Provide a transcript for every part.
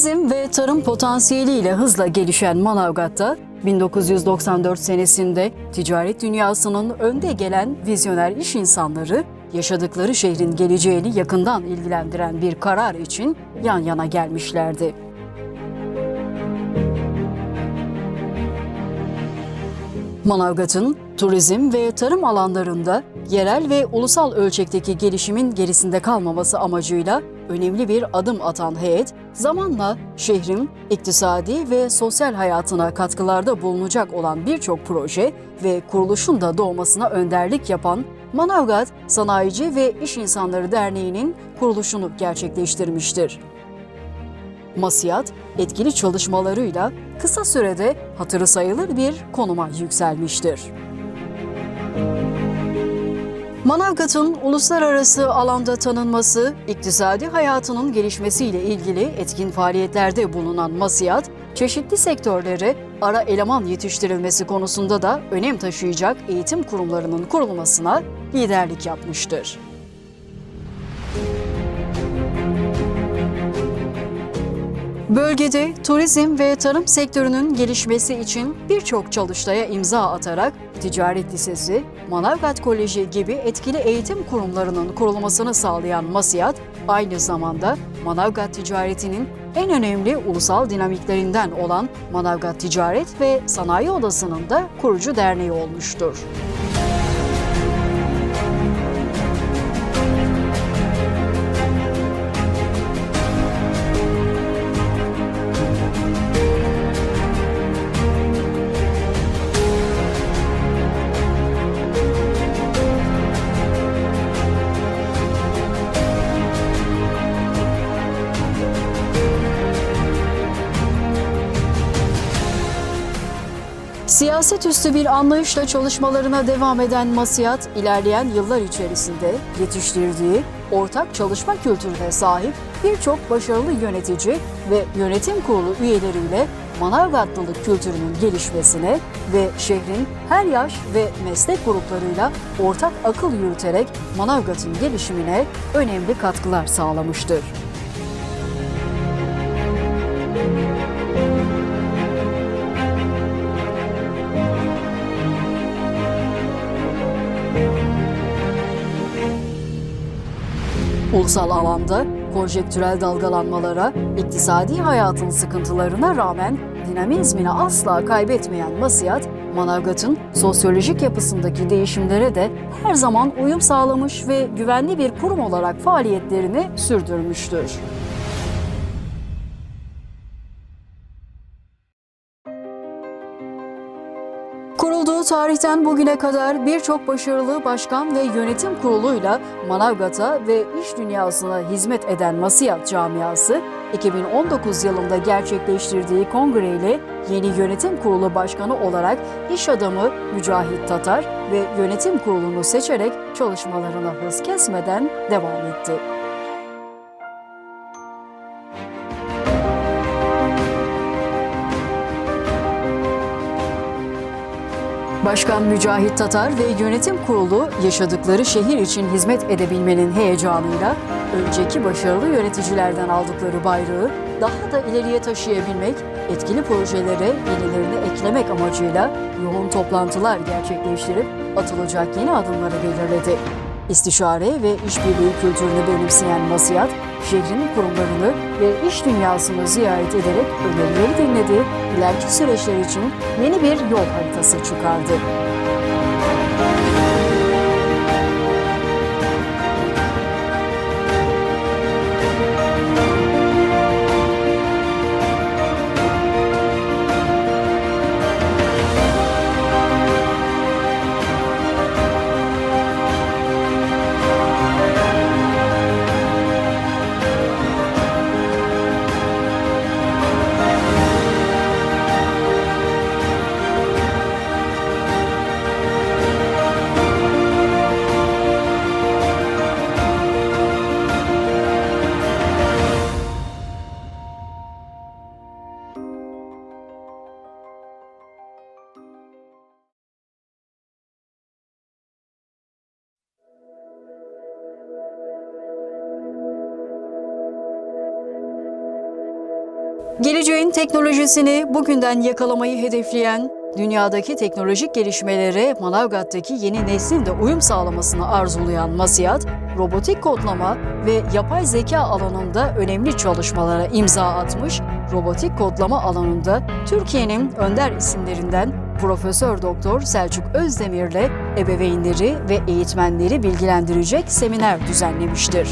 Turizm ve tarım potansiyeliyle hızla gelişen Manavgat'ta 1994 senesinde ticaret dünyasının önde gelen vizyoner iş insanları yaşadıkları şehrin geleceğini yakından ilgilendiren bir karar için yan yana gelmişlerdi. Manavgat'ın turizm ve tarım alanlarında yerel ve ulusal ölçekteki gelişimin gerisinde kalmaması amacıyla önemli bir adım atan heyet, zamanla şehrin iktisadi ve sosyal hayatına katkılarda bulunacak olan birçok proje ve kuruluşun da doğmasına önderlik yapan Manavgat Sanayici ve İş İnsanları Derneği'nin kuruluşunu gerçekleştirmiştir. Masiyat, etkili çalışmalarıyla kısa sürede hatırı sayılır bir konuma yükselmiştir. Manavgat'ın uluslararası alanda tanınması, iktisadi hayatının gelişmesiyle ilgili etkin faaliyetlerde bulunan Masiyat, çeşitli sektörlere ara eleman yetiştirilmesi konusunda da önem taşıyacak eğitim kurumlarının kurulmasına liderlik yapmıştır. Bölgede turizm ve tarım sektörünün gelişmesi için birçok çalıştaya imza atarak Ticaret Lisesi, Manavgat Koleji gibi etkili eğitim kurumlarının kurulmasını sağlayan Masiyat, aynı zamanda Manavgat ticaretinin en önemli ulusal dinamiklerinden olan Manavgat Ticaret ve Sanayi Odası'nın da kurucu derneği olmuştur. Siyaset üstü bir anlayışla çalışmalarına devam eden Masiyat, ilerleyen yıllar içerisinde yetiştirdiği ortak çalışma kültürüne sahip birçok başarılı yönetici ve yönetim kurulu üyeleriyle Manavgatlılık kültürünün gelişmesine ve şehrin her yaş ve meslek gruplarıyla ortak akıl yürüterek Manavgat'ın gelişimine önemli katkılar sağlamıştır. Ulusal alanda konjektürel dalgalanmalara, iktisadi hayatın sıkıntılarına rağmen dinamizmini asla kaybetmeyen Masiyat, Manavgat'ın sosyolojik yapısındaki değişimlere de her zaman uyum sağlamış ve güvenli bir kurum olarak faaliyetlerini sürdürmüştür. Tarihten bugüne kadar birçok başarılı başkan ve yönetim kuruluyla Manavgat'a ve iş dünyasına hizmet eden Masiyat camiası, 2019 yılında gerçekleştirdiği kongreyle yeni yönetim kurulu başkanı olarak iş adamı Mücahit Tatar ve yönetim kurulunu seçerek çalışmalarına hız kesmeden devam etti. Başkan Mücahit Tatar ve yönetim kurulu yaşadıkları şehir için hizmet edebilmenin heyecanıyla önceki başarılı yöneticilerden aldıkları bayrağı daha da ileriye taşıyabilmek, etkili projelere yenilerini eklemek amacıyla yoğun toplantılar gerçekleştirip atılacak yeni adımları belirledi. İstişare ve işbirliği kültürünü benimseyen Masiyat, şehrin kurumlarını ve iş dünyasını ziyaret ederek önerileri dinledi, ileriki süreçler için yeni bir yol haritası çıkardı. Geleceğin teknolojisini bugünden yakalamayı hedefleyen, dünyadaki teknolojik gelişmelere Manavgat'taki yeni neslin de uyum sağlamasını arzulayan Masiyat, robotik kodlama ve yapay zeka alanında önemli çalışmalara imza atmış, robotik kodlama alanında Türkiye'nin önder isimlerinden Profesör Doktor Selçuk Özdemir'le ebeveynleri ve eğitmenleri bilgilendirecek seminer düzenlemiştir.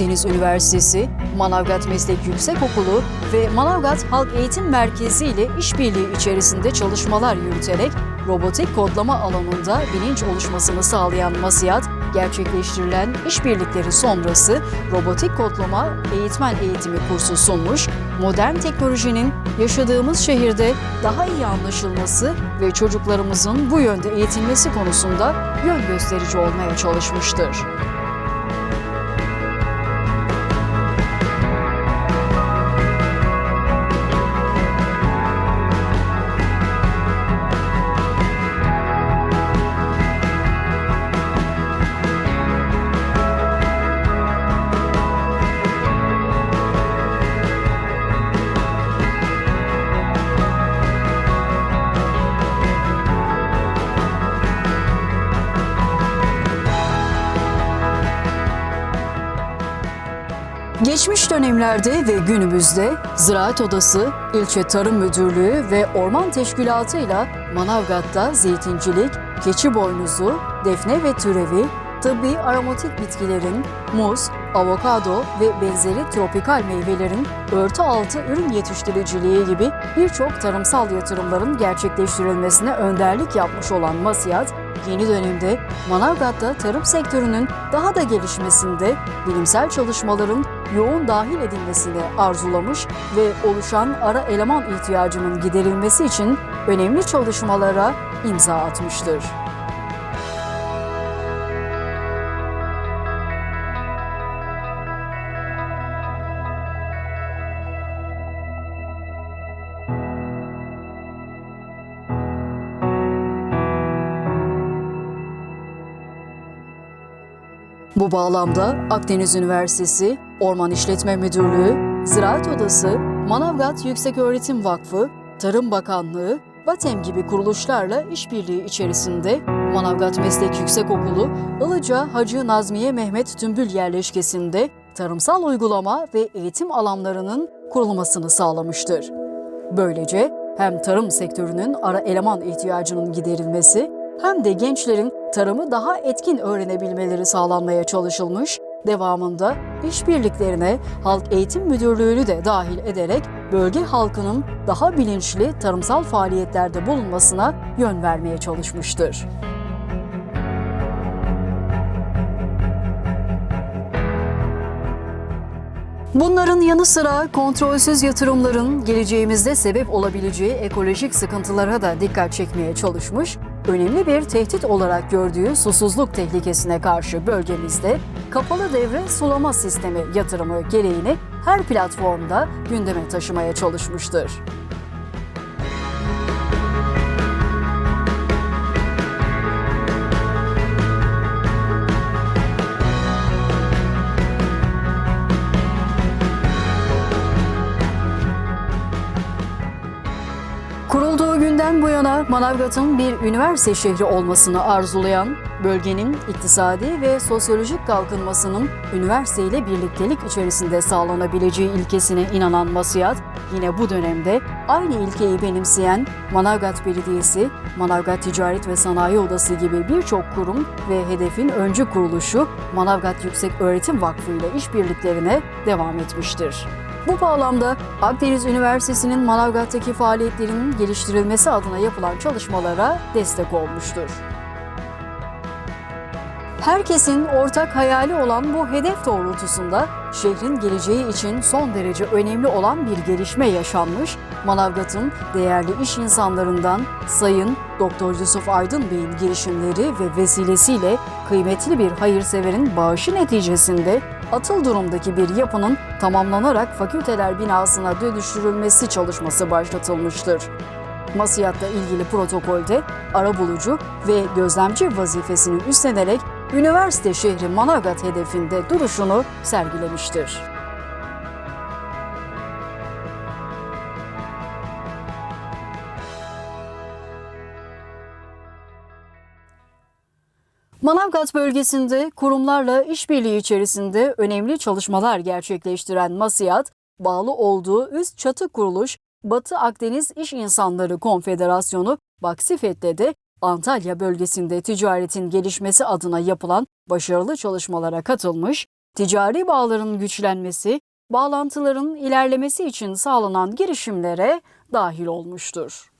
Akdeniz Üniversitesi, Manavgat Meslek Yüksekokulu ve Manavgat Halk Eğitim Merkezi ile işbirliği içerisinde çalışmalar yürüterek robotik kodlama alanında bilinç oluşmasını sağlayan Masiyat, gerçekleştirilen işbirlikleri sonrası robotik kodlama eğitmen eğitimi kursu sunmuş, modern teknolojinin yaşadığımız şehirde daha iyi anlaşılması ve çocuklarımızın bu yönde eğitilmesi konusunda yön gösterici olmaya çalışmıştır. Geçmiş dönemlerde ve günümüzde Ziraat Odası, İlçe Tarım Müdürlüğü ve Orman Teşkilatı ile Manavgat'ta zeytincilik, keçi boynuzu, defne ve türevi, tıbbi aromatik bitkilerin, muz, avokado ve benzeri tropikal meyvelerin örtü altı ürün yetiştiriciliği gibi birçok tarımsal yatırımların gerçekleştirilmesine önderlik yapmış olan Masiyat, yeni dönemde Manavgat'ta tarım sektörünün daha da gelişmesinde bilimsel çalışmaların yoğun dahil edilmesini arzulamış ve oluşan ara eleman ihtiyacının giderilmesi için önemli çalışmalara imza atmıştır. Bu bağlamda Akdeniz Üniversitesi, Orman İşletme Müdürlüğü, Ziraat Odası, Manavgat Yükseköğretim Vakfı, Tarım Bakanlığı, BATEM gibi kuruluşlarla işbirliği içerisinde Manavgat Meslek Yüksekokulu, Ilıca Hacı Nazmiye Mehmet Tümbül yerleşkesinde tarımsal uygulama ve eğitim alanlarının kurulmasını sağlamıştır. Böylece hem tarım sektörünün ara eleman ihtiyacının giderilmesi hem de gençlerin tarımı daha etkin öğrenebilmeleri sağlanmaya çalışılmış, devamında işbirliklerine Halk Eğitim Müdürlüğü'nü de dahil ederek bölge halkının daha bilinçli tarımsal faaliyetlerde bulunmasına yön vermeye çalışmıştır. Bunların yanı sıra kontrolsüz yatırımların geleceğimizde sebep olabileceği ekolojik sıkıntılara da dikkat çekmeye çalışmış, önemli bir tehdit olarak gördüğü susuzluk tehlikesine karşı bölgemizde kapalı devre sulama sistemi yatırımı gereğini her platformda gündeme taşımaya çalışmıştır. Manavgat'ın bir üniversite şehri olmasını arzulayan, bölgenin iktisadi ve sosyolojik kalkınmasının üniversite ile birliktelik içerisinde sağlanabileceği ilkesine inanan Masiyat, yine bu dönemde aynı ilkeyi benimseyen Manavgat Belediyesi, Manavgat Ticaret ve Sanayi Odası gibi birçok kurum ve hedefin öncü kuruluşu Manavgat Yüksek Öğretim Vakfı ile işbirliklerine devam etmiştir. Bu bağlamda Akdeniz Üniversitesi'nin Manavgat'taki faaliyetlerinin geliştirilmesi adına yapılan çalışmalara destek olmuştur. Herkesin ortak hayali olan bu hedef doğrultusunda şehrin geleceği için son derece önemli olan bir gelişme yaşanmış. Manavgat'ın değerli iş insanlarından Sayın Doktor Yusuf Aydın Bey'in girişimleri ve vesilesiyle kıymetli bir hayırseverin bağışı neticesinde atıl durumdaki bir yapının tamamlanarak fakülteler binasına dönüştürülmesi çalışması başlatılmıştır. Masiyatla ilgili protokolde arabulucu ve gözlemci vazifesini üstlenerek üniversite şehri Manavgat hedefinde duruşunu sergilemiştir. Manavgat bölgesinde kurumlarla işbirliği içerisinde önemli çalışmalar gerçekleştiren MASİAD, bağlı olduğu üst çatı kuruluş Batı Akdeniz İş İnsanları Konfederasyonu Baksifet'te de Antalya bölgesinde ticaretin gelişmesi adına yapılan başarılı çalışmalara katılmış, ticari bağların güçlenmesi, bağlantıların ilerlemesi için sağlanan girişimlere dahil olmuştur.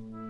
Mm-hmm.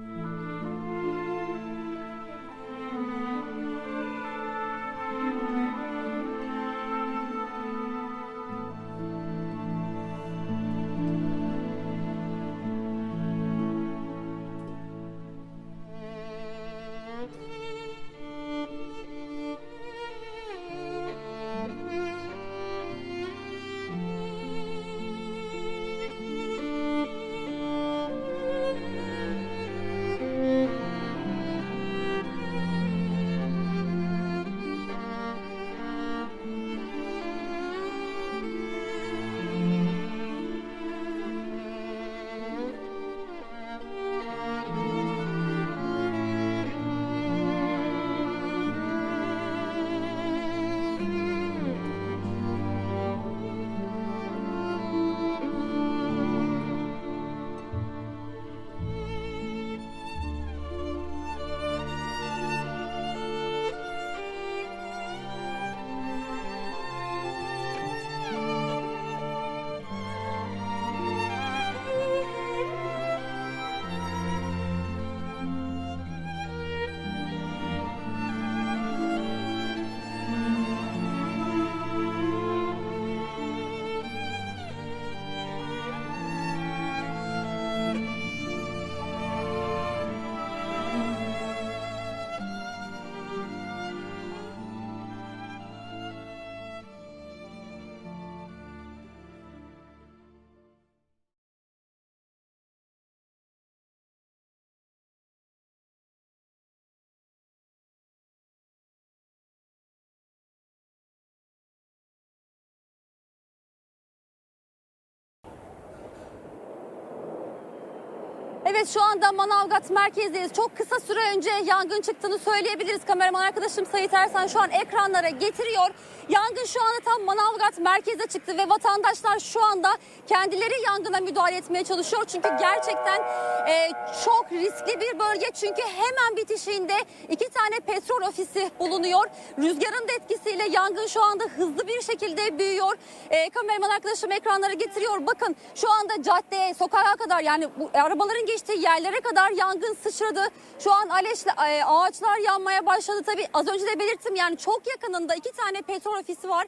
Evet şu anda Manavgat merkezdeyiz. Çok kısa süre önce yangın çıktığını söyleyebiliriz. Kameraman arkadaşım Sayit Ersan şu an ekranlara getiriyor. Yangın şu anda tam Manavgat merkeze çıktı ve vatandaşlar şu anda kendileri yangına müdahale etmeye çalışıyor. Çünkü gerçekten e, çok riskli bir bölge. Çünkü hemen bitişiğinde iki tane petrol ofisi bulunuyor. Rüzgarın da etkisiyle yangın şu anda hızlı bir şekilde büyüyor. E, kameraman arkadaşım ekranlara getiriyor. Bakın şu anda caddeye, sokağa kadar yani bu arabaların geçtiği geçti. Yerlere kadar yangın sıçradı. Şu an aleşle, e, ağaçlar yanmaya başladı. Tabii az önce de belirttim yani çok yakınında iki tane petrol ofisi var.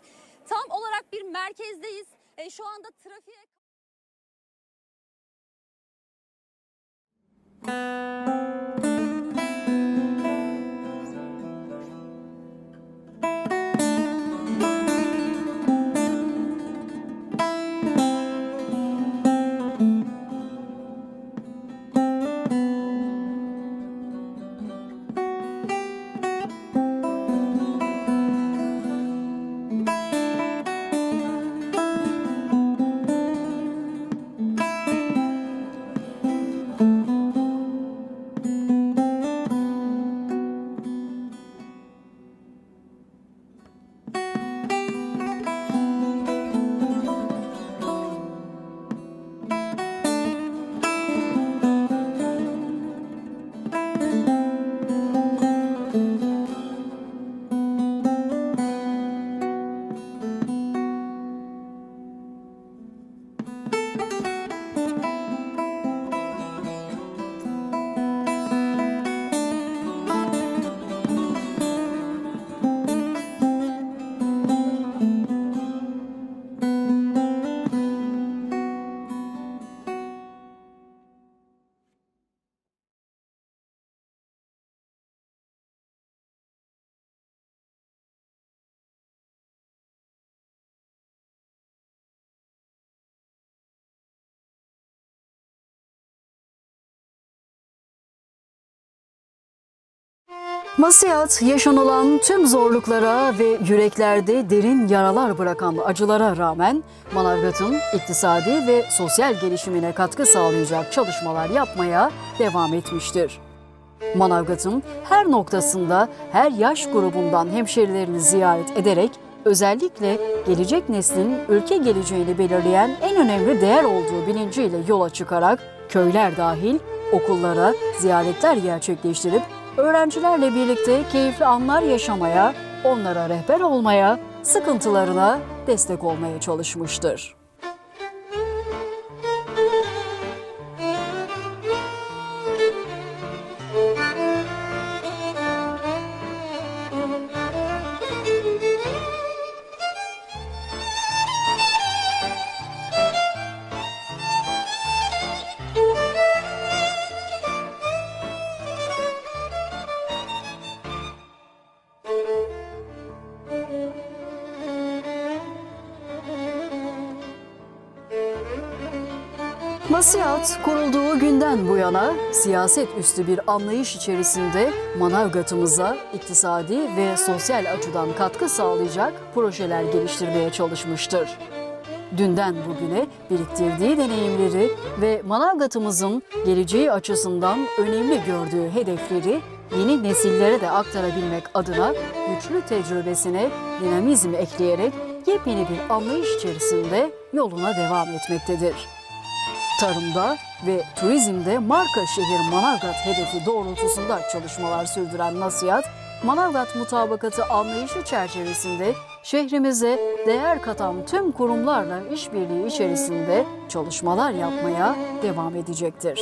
Tam olarak bir merkezdeyiz. E, şu anda trafiğe... Müzik Masiyat yaşanılan tüm zorluklara ve yüreklerde derin yaralar bırakan acılara rağmen Manavgat'ın iktisadi ve sosyal gelişimine katkı sağlayacak çalışmalar yapmaya devam etmiştir. Manavgat'ın her noktasında her yaş grubundan hemşerilerini ziyaret ederek özellikle gelecek neslin ülke geleceğini belirleyen en önemli değer olduğu bilinciyle yola çıkarak köyler dahil okullara ziyaretler gerçekleştirip öğrencilerle birlikte keyifli anlar yaşamaya, onlara rehber olmaya, sıkıntılarına destek olmaya çalışmıştır. Masiyat kurulduğu günden bu yana siyaset üstü bir anlayış içerisinde Manavgat'ımıza iktisadi ve sosyal açıdan katkı sağlayacak projeler geliştirmeye çalışmıştır. Dünden bugüne biriktirdiği deneyimleri ve Manavgat'ımızın geleceği açısından önemli gördüğü hedefleri yeni nesillere de aktarabilmek adına güçlü tecrübesine dinamizm ekleyerek yepyeni bir anlayış içerisinde yoluna devam etmektedir. Tarımda ve turizmde marka şehir Manavgat hedefi doğrultusunda çalışmalar sürdüren Nasihat, Manavgat mutabakatı anlayışı çerçevesinde şehrimize değer katan tüm kurumlarla işbirliği içerisinde çalışmalar yapmaya devam edecektir.